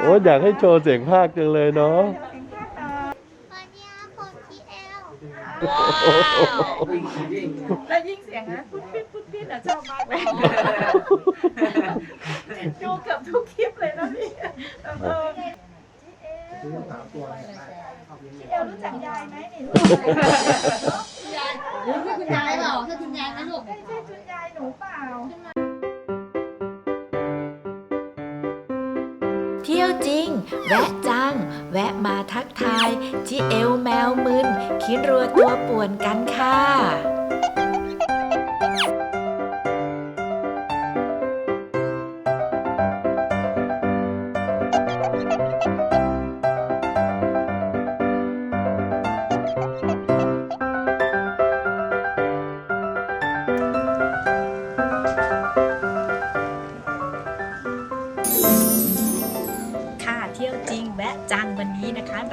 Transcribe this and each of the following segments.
โอ้ยอยากให้โชว์เสียงภาคจังเลยเนาะสวัสดีครับผมพี่เอลแล้วยิ่งเสียงนะพุดพิดพุดพิดอะชอบมากเลยดูเกือบทุกคลิปเลยนะพี่เออพี่เอลรู้จักยายไหมนี่ลูกหรือคือคุณยายเปล่าคือคุณยายไหมลูกใช่ใช่คุณยายหนูเปล่า จริง แวะจัง แวะมาทักทายจิเอลแมวมึนคิดรัวตัวป่วนกันค่ะ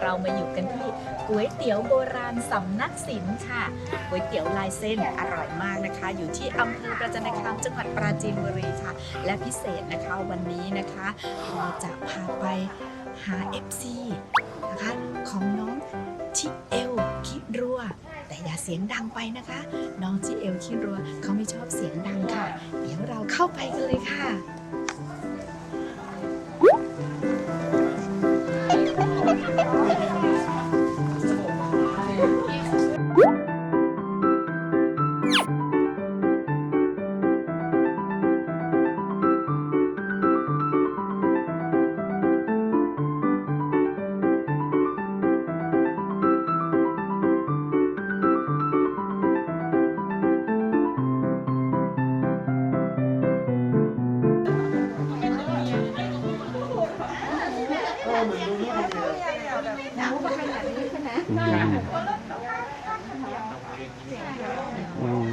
เรามาอยู่กันที่ก๋วยเตี๋ยวโบราณสำนักศิลป์ค่ะก๋วยเตี๋ยวลายเส้นอร่อยมากนะคะ อยู่ที่อำเภอประจันคามจังหวัดปราจีนบุรีค่ะ และพิเศษนะคะวันนี้นะคะเราจะพาไปหา FC นะคะของน้องชิเอลคิดรัว แต่อย่าเสียงดังไปนะคะ น้องชิเอลคิดรัวเขาไม่ชอบเสียงดังค่ะ เดี๋ยวเราเข้าไปกันเลยค่ะ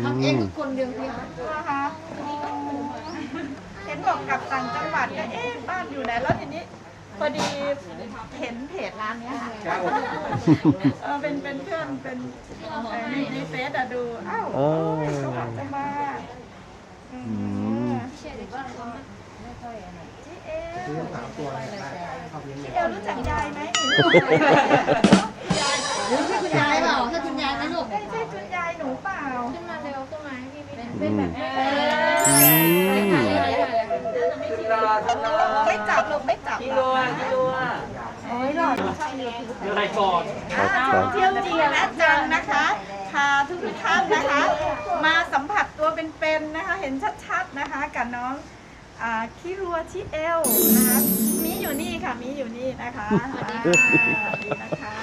ทำเองคนเดียวเพียนะคะเห็นบอกกลับต่างจังหวัดก็เอ๊ะบ้านอยู่ไหนแล้วทีนี้พอดีเห็นเพจร้านเนี้ยค่ะเออเป็นเป็นเพื่อนเป็นในในเฟซอะดูอ้าวอ๋อเขาบอกจะมาอื อืมมพี่เอลพี่เอลรู้จักยายไหมนี่ลูกหรือคือคุณยายเปล่าคือคุณยายไหมลูกใช่ใช่คุณยายหนูเปล่าขึ้นมาเร็วขึ้นมาให้พี่เป็นอืมเออืมอไม่จับลูกไม่จับกิโลอะกิโลอะโอ้ยหลอดอะไรก่อนครับอ่าครับเที่ยวจริงนะจังนะคะพาทุกท่านนะคะ มาสัมผัสตัวเป็นๆนะคะ เห็นชัดๆนะคะกับน้องอ่า คิรัวชิเอลนะคะมีอยู่นี่ค่ะมีอยู่นี่นะคะอ่านี่นะคะ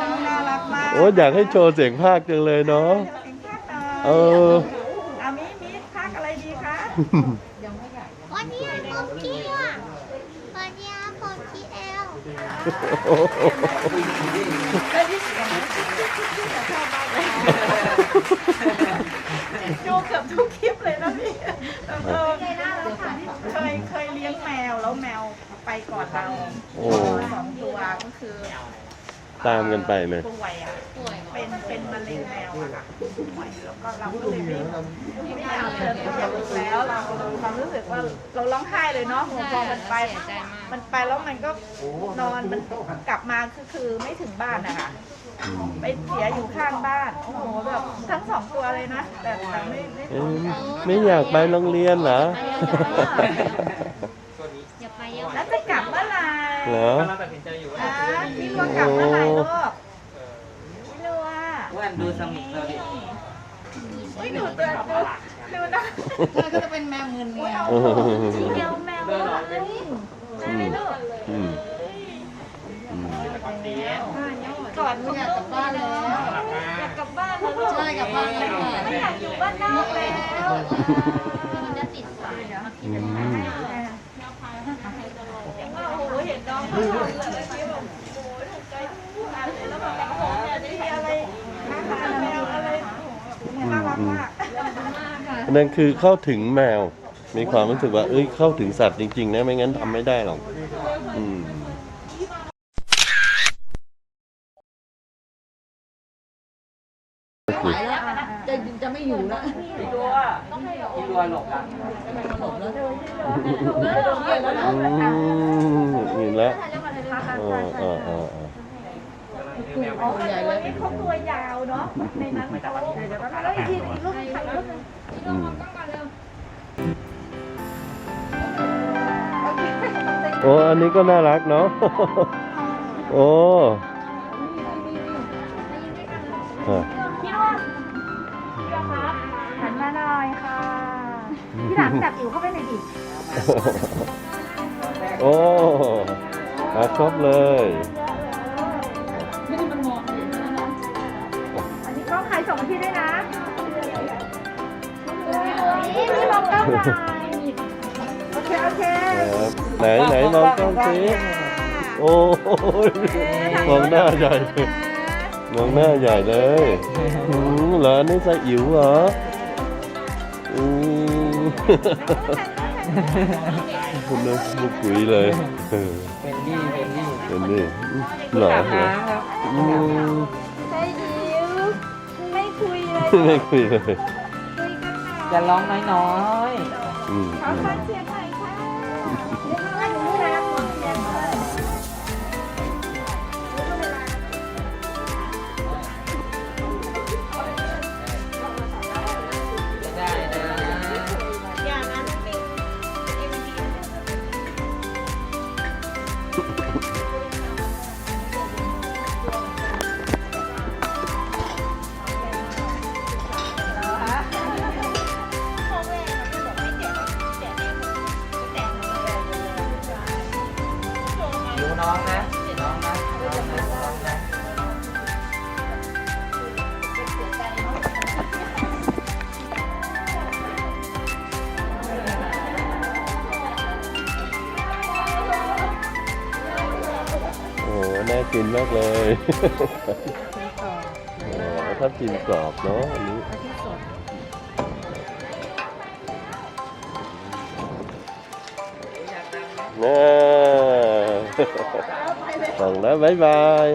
น้องน่ารักมากโอ้ยอยากให้โชว์เสียงภาคจังเลยเนาะ เสียงภาคหน่อยเอออ่ามีมีภาคอะไรดีคะวันนี้ผมพี่อะวันนี้ผมพี่เอลได้ยินเสียงนะชอบมากเลยดูเกือบทุกคลิปเลยนะพี่เออ เคยเคยเลี้ยงแมวแล้วแมวไปก่อนเราโอ้ สองตัวก็คือ ตามกันไปไหมป่วยอะเป็นเป็นมะเร็งแมวอะค่ะป่วยแล้วก็เราก็เลยไม่ไม่อยากเจอตัวอีกแล้วเราเราความรู้สึกว่าเราร้องไห้เลยเนาะพอมันไปมันไปแล้วมันก็นอนมันกลับมาคือคือไม่ถึงบ้านอะค่ะอืมไปเสียอยู่ข้างบ้านโอ้โหแบบทั้งสองตัวเลยนะแต่แต่ไม่ไม่ เอ้ยไม่อยากไปโรงเรียนเหรออย่า เหรอ กำลังตัดสินใจอยู่ว่าอ่าพี่ลัวกลับเมื่อไหร่ลูกพี่ลัวว่าดูสมิธเราดิอุ้ยดูตัวดูดูนะมันก็จะเป็นแมวเงินไงเอาสีเดียวแมวเลยได้ไหมลูกอืมอืมก่อนลูกอยากกลับบ้านแล้วอยากกลับบ้านแล้วลูกใช่กลับบ้านแล้วค่ะไม่อยากอยู่บ้านนอกแล้ว มันจะติดสายอืมโอ้โดูด้วยนั่นคือเข้าถึงแมว มีความรู้สึกว่า เอ้ยเข้าถึงสัตว์จริงๆนะไม่งั้นทำไม่ได้หรอกอืม จะจะจะไม่อยู่แล้วพี่ตัวพี่ตัวหลบละอืมเห็นแล้วเออเออเออเอออ๋อใหญ่เลยเขาตัวยาวเนาะ ในนั้นเขาแล้วอีกทีอีกรูปถ่ายรูปนึงอืมโอ้อันนี้ก็น่ารักเนาะ โอ้อะ พี่หลามจับอิ๋วเข้าไปหน่อยดิโอ้มาครบเลยอันนี้กล้องใครส่งมาพี่ด้วยนะนี่พี่มองกล้องหน่อยโอเคโอเคครับไหนไหนมองกล้องสิโอ้ยมองหน้าใหญ่มองหน้าใหญ่เลยอืมเหรอนี่ใส่อิ๋วเหรออืม คุณนึกบุกปุ๋ยเลยเออเป็นนี่เป็นนี่เป็นนี่เหรอเหรออืมใช่อิ๋วไม่คุยเลยไม่คุยเลยคุยกันหน่อยจะร้องน้อยอืมขออืมฟังเสียงหน่อยค่ กินมากเลยโอ้ถ้ากินกรอบเนาะอันนี้น่าส่งแล้วบ๊ายบาย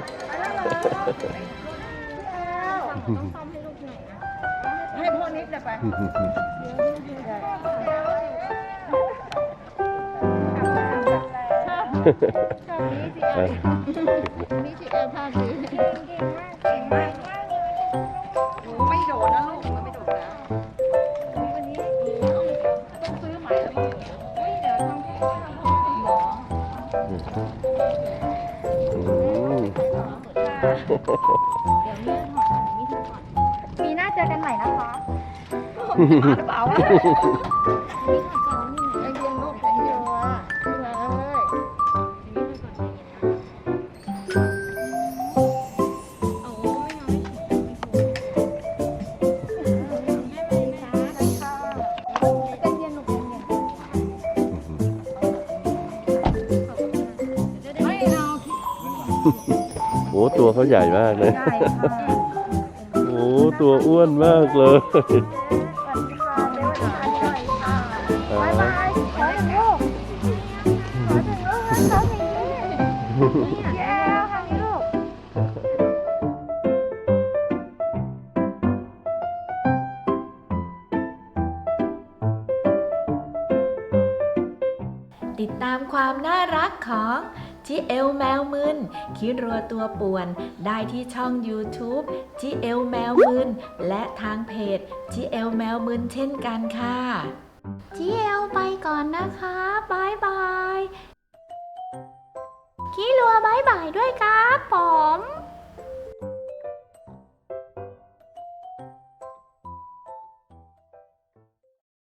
ให้พ่อนิดเดี๋ยวไป นี่จีเอลภาพดีเก่งมากไม่โดดนะลูกมันไม่โดดนะวันนี้ต้องซื้อใหม่แล้วมั้งเฮ้ยเดี๋ยวทำให้ทำห้องหมออืมปีหน้าเจอกันใหม่นะคะมาหรือเปล่า ตัวเขาใหญ่มากเลยโอ้ตัวอ้วนมากเลยบายบายขอหนึ่งลูกขอหนึ่งลูกขอหนึ่งลูกแย่ทางนี้ลูก ติดตามความน่ารักของ จิเอลแมวมึนคิดรัวตัวป่วน ได้ที่ช่อง YouTube จิเอลแมวมึนและทางเพจจิเอลแมวมึนเช่นกันค่ะจีเอลไปก่อนนะคะบายบายคิรัวบายบายด้วยครับผม